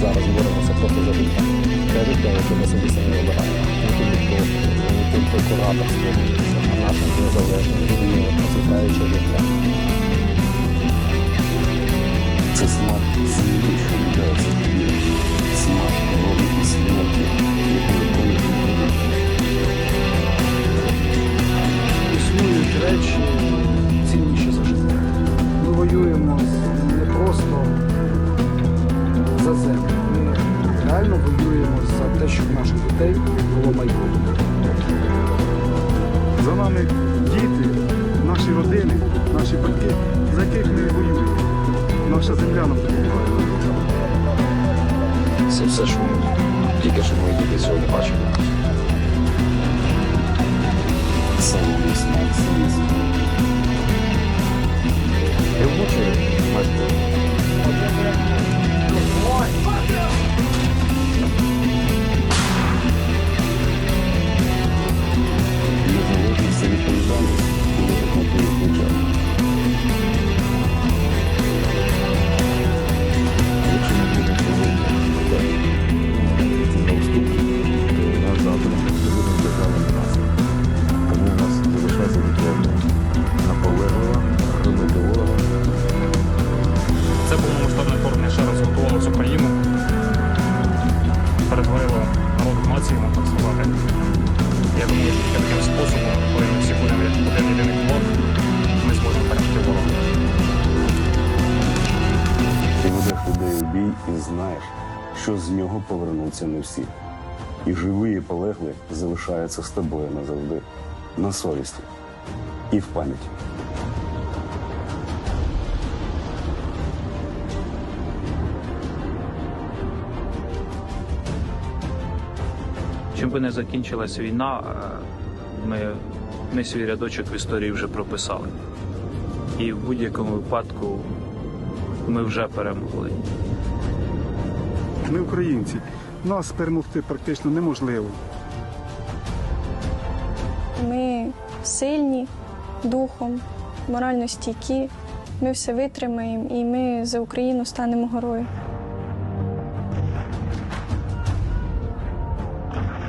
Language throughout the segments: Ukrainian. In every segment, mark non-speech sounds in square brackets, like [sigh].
зараз боремося просто за життя. Те життя, яке ми собі самі обираємо. Не тільки не тільки кураторство, а наше незалежне, вільне, процвітаюче життя. Це смак землі, що те, щоб наших дітей було майбутнє. За нами діти, наші родини, наші батьки, за яких ми воюємо. Наша земля нам допомагає. Це все, що ми тільки що мої діти сьогодні бачили. Перетворило в націю, можна так. Я думаю, що таким способом, коли ми всі будемо як один єдиний блок, ми зможемо перемогти ворога. Ти ведеш людей у бій і знаєш, що з нього повернуться не всі. І живі і полегли залишаються з тобою назавжди, на совісті і в пам'яті. Чим би не закінчилась війна, е, ми, ми свій рядочок в історії вже прописали. І в будь-якому випадку ми вже перемогли. Ми українці. Нас перемогти практично неможливо. Ми сильні духом, морально стійкі. Ми все витримаємо і ми за Україну станемо горою.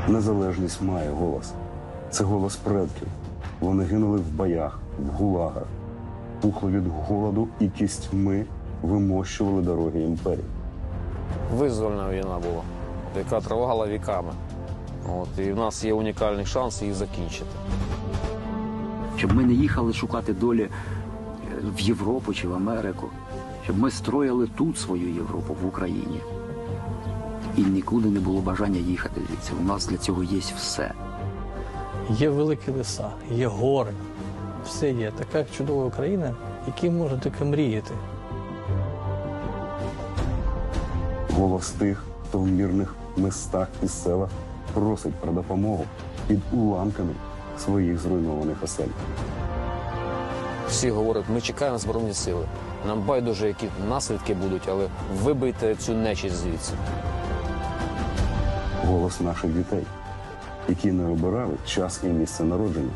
Незалежність має голос. Це голос предків. Вони гинули в боях, в гулагах, пухли від голоду і кістьми вимощували дороги імперії. визвольна війна була, яка тривала віками. От, і в нас є унікальний шанс її закінчити. щоб ми не їхали шукати долі е, в Європу чи в Америку, щоб ми строїли тут свою Європу в Україні. І нікуди не було бажання їхати звідси. У нас для цього є все. Є великі леса, є гори, все є. Така чудова Україна, якій можна тільки мріяти. Голос тих, хто в мирних містах і селах просить про допомогу під уламками своїх зруйнованих осель. Всі говорять, ми чекаємо збройні сили. Нам байдуже, які наслідки будуть, але вибийте цю нечість звідси. Голос наших дітей, які не обирали час і місце народження,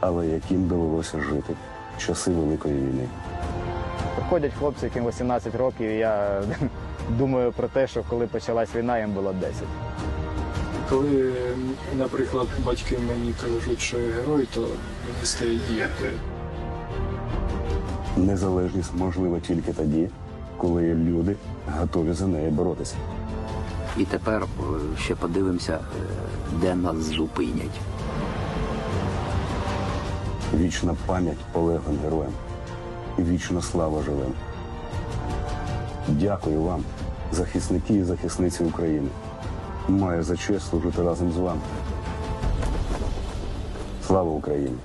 але яким довелося жити в часи Великої війни. Приходять хлопці, яким 18 років, і я [laughs] думаю про те, що коли почалась війна, їм було 10. Коли, наприклад, батьки мені кажуть, що я герой, то мені стає діяти. Незалежність можлива тільки тоді, коли люди готові за неї боротися. І тепер е, ще подивимося, е, де нас зупинять. Вічна пам'ять полеглим героям і вічна слава живим. Дякую вам, захисники і захисниці України. Маю за честь служити разом з вами. Слава Україні!